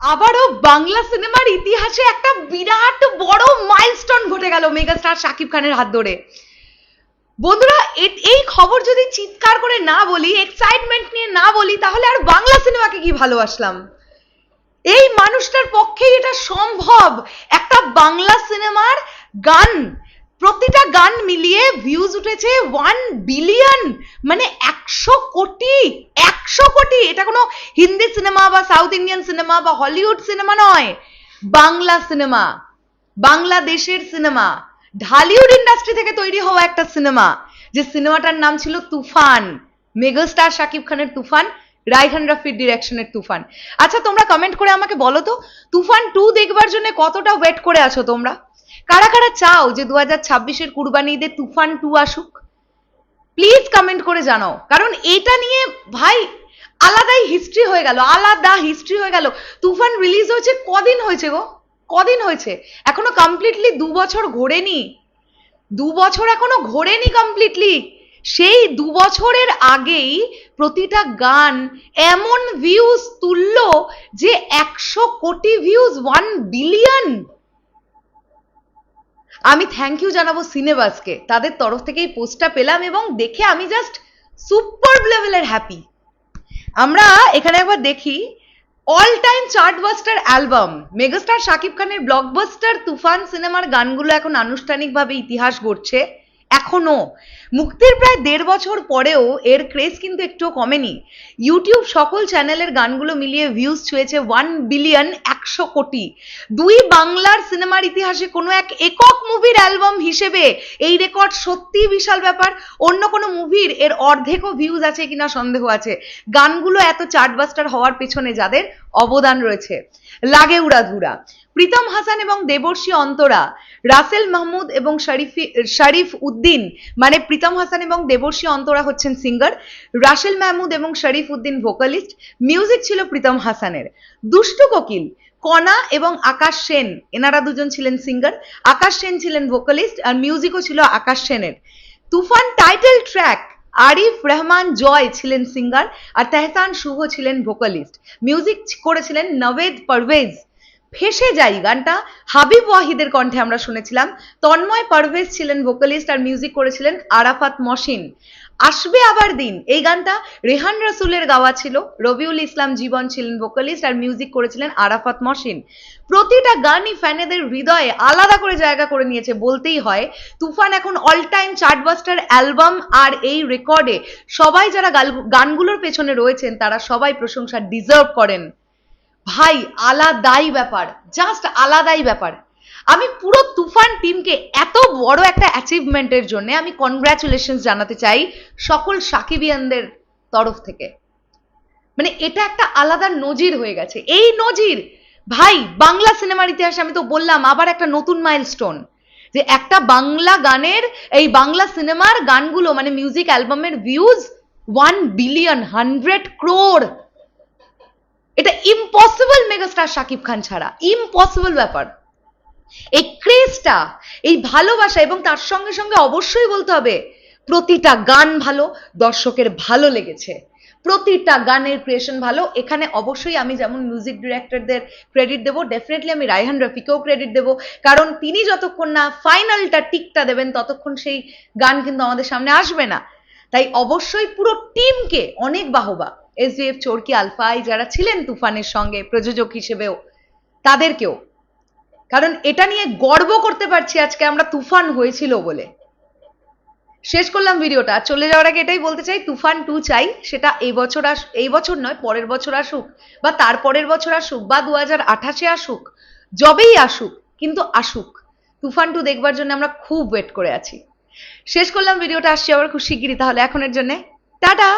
আবারও বাংলা সিনেমার ইতিহাসে একটা বিরাট বড় মাইলস্টোন ঘটে গেল মেগাস্টার শাকিব খানের হাত ধরে। বন্ধুরা এই খবর যদি চিৎকার করে না বলি এক্সাইটমেন্ট নিয়ে না বলি, তাহলে আর বাংলা সিনেমাকে কি ভালোবাসলাম? এই মানুষটার পক্ষেই এটা সম্ভব। একটা বাংলা সিনেমার গান, প্রতিটা গান মিলিয়ে ভিউজ উঠেছে ওয়ান বিলিয়ন মানে একশো কোটি? একশো কোটি। এটা কোনো হিন্দি সিনেমা বা সাউথ ইন্ডিয়ান সিনেমা বা হলিউড সিনেমা নয়। বাংলা সিনেমা বাংলাদেশের সিনেমা ঢালিউড ইন্ডাস্ট্রি থেকে তৈরি হওয়া একটা সিনেমা যে সিনেমাটার নাম ছিল তুফান। মেগাস্টার শাকিব খানের তুফান রাইহান রাফির ডিরেকশনের তুফান। আচ্ছা তোমরা কমেন্ট করে আমাকে বলো তো, তুফান টু দেখবার জন্য কতটা ওয়েট করে আছো তোমরা? কারা কারা চাও যে দু হাজার ছাব্বিশের কুরবানি ঈদে তুফান টু আসুক? প্লিজ কমেন্ট করে জানাও। কারণ এটা নিয়ে ভাই আলাদাই হিস্ট্রি হয়ে গেল, আলাদা হিস্ট্রি হয়ে গেল। তুফান রিলিজ হয়েছে কদিন হয়েছে গো? কদিন হয়েছে? এখনও কমপ্লিটলি দু বছর ঘোরেনি। দু বছর এখনও ঘোরেনি কমপ্লিটলি সেই দু বছরের আগেই প্রতিটা গান এমন ভিউজ তুললো যে একশো কোটি ভিউজ ওয়ান বিলিয়ন আমি থ্যাংক ইউ জানাব সিনেবাসকে তাদের তরফ থেকে এই পোস্টটা পেলাম এবং দেখে আমি জাস্ট সুপার লেভেলের হ্যাপি আমরা এখানে একবার দেখি all time chartbuster album megastar Shakib খানের ব্লকবাস্টার তুফান সিনেমার গানগুলো এখন আনুষ্ঠানিকভাবে ইতিহাস গড়ছে। এখনও। মুক্তির প্রায় দেড় বছর পরেও এর ক্রেজ কিন্তু একটুও কমেনি। ইউটিউব সকল চ্যানেলের গানগুলো মিলিয়ে ভিউজ ছুঁয়েছে ওয়ান বিলিয়ন একশো কোটি। দুই বাংলার সিনেমার ইতিহাসে কোনো এক একক মুভির অ্যালবাম হিসেবে এই রেকর্ড সত্যিই বিশাল ব্যাপার। অন্য কোনো মুভির এর অর্ধেকও ভিউজ আছে কিনা সন্দেহ আছে। গানগুলো এত চার্টবাস্টার হওয়ার পেছনে যাদের অবদান রয়েছে। লাগে উড়াধুরা। প্রীতম হাসান এবং দেবর্ষী অন্তরা, রাসেল মাহমুদ এবং শরীফি শরীফ উদ্দিন মানে প্রীতম হাসান এবং দেবর্ষী অন্তরা হচ্ছেন সিঙ্গার রাসেল মাহমুদ এবং শরীফ উদ্দিন ভোকালিস্ট মিউজিক ছিল প্রীতম হাসানের। দুষ্টু কোকিল, কণা এবং আকাশ সেন, এনারা দুজন ছিলেন সিঙ্গার আকাশ সেন ছিলেন ভোকালিস্ট আর মিউজিকও ছিল আকাশ সেনের। তুফান টাইটেল ট্র্যাক আরিফ রহমান জয় ছিলেন সিঙ্গার আর তেহসান শুভ ছিলেন ভোকালিস্ট মিউজিক করেছিলেন নভেদ পারভেজ। ফেসে যাই গানটা। হাবিব ওয়াহিদের কণ্ঠে আমরা শুনেছিলাম। তন্ময় পারভেজ ছিলেন ভোকালিস্ট আর মিউজিক করেছিলেন আরাফাত মসিন আসবে আবার দিন। এই গানটা রেহান রাসুলের গাওয়া ছিল। রবিউল ইসলাম জীবন ছিলেন ভোকালিস্ট আর মিউজিক করেছিলেন আরাফাত মসিন প্রতিটা গানই ফ্যানেদের হৃদয়ে আলাদা করে জায়গা করে নিয়েছে বলতেই হয়। তুফান এখন অল টাইম চার্টবাস্টার অ্যালবাম আর এই রেকর্ডে সবাই যারা গাল- গানগুলোর পেছনে রয়েছেন, তারা সবাই প্রশংসা ডিজার্ভ করেন। ভাই, আলাদাই ব্যাপার জাস্ট আলাদাই ব্যাপার। আমি পুরো তুফান টিমকে এত বড় একটা অ্যাচিভমেন্টের জন্য আমি কনগ্রাচুলেশন জানাতে চাই সকল সাকিবিয়ানদের তরফ থেকে। মানে এটা একটা আলাদা নজির হয়ে গেছে। এই নজির, ভাই, বাংলা সিনেমার ইতিহাসে আমি তো বললাম, আবার একটা নতুন মাইলস্টোন যে একটা বাংলা গানের, এই বাংলা সিনেমার গানগুলো মানে মিউজিক অ্যালবামের views one billion hundred crore এটা ইম্পসিবল মেগাস্টার শাকিব খান ছাড়া ইম্পসিবল ব্যাপার। এই ক্রেজটা এই ভালোবাসা এবং তার সঙ্গে সঙ্গে অবশ্যই বলতে হবে, প্রতিটা গান ভালো, দর্শকের ভালো লেগেছে। প্রতিটা গানের ক্রিয়েশন ভালো। এখানে অবশ্যই আমি যেমন মিউজিক ডিরেক্টরদের ক্রেডিট দেবো ডেফিনেটলি আমি রায়হান রফিকেও ক্রেডিট দেবো। কারণ তিনি যতক্ষণ না ফাইনালটা টিকটা দেবেন, ততক্ষণ সেই গান কিন্তু আমাদের সামনে আসবে না। তাই অবশ্যই পুরো টিমকে অনেক বাহবা। এস এফ চোরকি আলফাই যারা ছিলেন তুফানের সঙ্গে প্রযোজক হিসেবেও, তাদেরকেও। কারণ এটা নিয়ে গর্ব করতে পারছি আজকে আমরা তুফান হয়েছিল বলে। শেষ করলাম ভিডিওটা। চলে যাওয়ার আগে এটাই বলতে চাই, তুফান টু চাই, সেটা এই বছর আস, এই বছর নয়, পরের বছর আসুক বা তার পরের বছর আসুক বা দু হাজার আঠাশে আসুক, যবেই আসুক, কিন্তু আসুক। তুফান টু দেখবার জন্য আমরা খুব ওয়েট করে আছি। শেষ করলাম ভিডিওটা, আসছি আবার খুব শিগগিরই তাহলে এখনের জন্যে। টাটা!